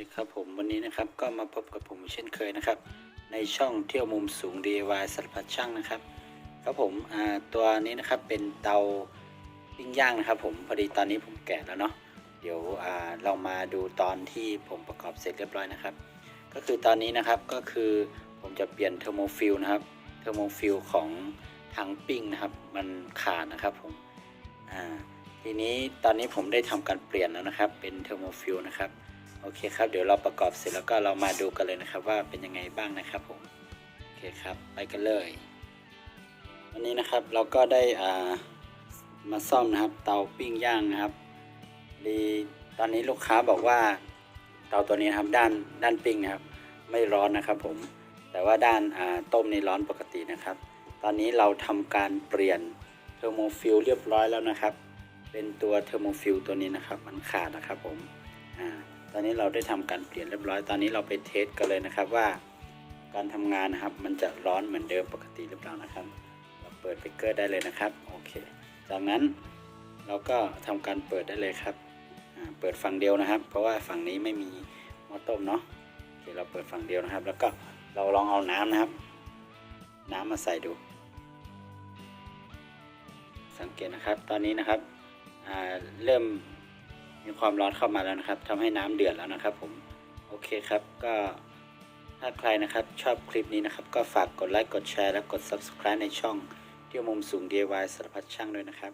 ดีครับผมวันนี้นะครับก็มาพบกับผมเช่นเคยนะครับ ในช่องเที่ยวมุมสูง DIY สารพัดช่างนะครับ ครับผมตัวนี้นะครับเป็นเตาปิ้งย่างนะครับ ผมพอดีตอนนี้ผมแกะแล้วเนาะเดี๋ยวเรามาดูตอนที่ผมประกอบเสร็จเรียบร้อยนะครับ ก็คือตอนนี้นะครับก็คือผมจะเปลี่ยนเทอร์โมฟิลนะครับเทอร์โมฟิลของถังปิ้งนะครับ มันขาดนะครับผมทีนี้ตอนนี้ผมได้ทำการเปลี่ยนแล้วนะครับ เป็นเทอร์โมฟิลนะครับ โอเคครับ เดี๋ยวเราประกอบเสร็จแล้วก็เรามาดูกันเลยนะครับ ว่าเป็นยังไงบ้างนะครับผมโอเคครับไปกันเลยวันนี้นะครับเราก็ได้อ่ามาซ่อมนะครับ เตาปิ้งย่างนะครับดีตอนนี้ลูกค้าบอกว่าเตาตัวนี้นะครับด้านด้านปิ้งนะครับ ไม่ร้อนนะครับผมแต่ว่าด้านอ่าต้มนี่ร้อนปกตินะครับ ตอนนี้เราทำการเปลี่ยนเทอร์โมฟิลเรียบร้อยแล้วนะครับ เป็นตัวเทอร์โมฟิลตัวนี้นะครับ มันขาดนะครับผมอ่า ตอนนี้เราได้ทำการเปลี่ยนเรียบร้อย ตอนนี้เราไปเทสกันเลยนะครับว่า การทำงานนะครับ มันจะร้อนเหมือนเดิมปกติหรือเปล่านะครับ เราเปิดเบเกอร์ได้เลยนะครับ โอเค จากนั้นเราก็ทำการเปิดได้เลยครับ เปิดฝั่งเดียวนะครับ เพราะว่าฝั่งนี้ไม่มีหม้อต้มเนาะ โอเค เราเปิดฝั่งเดียวนะครับ แล้วก็เราลองเอาน้ำนะครับ น้ำมาใส่ดู สังเกตนะครับ ตอนนี้นะครับเริ่ม มีความร้อนเข้ามาแล้วนะครับทำให้น้ำเดือดแล้วนะครับ ผมโอเคครับก็ถ้าใครนะครับชอบคลิปนี้นะครับ ก็ฝากกดไลค์กดแชร์และกด subscribe ในช่องเที่ยวมุมสูง DIY สารพัดช่างด้วยนะครับ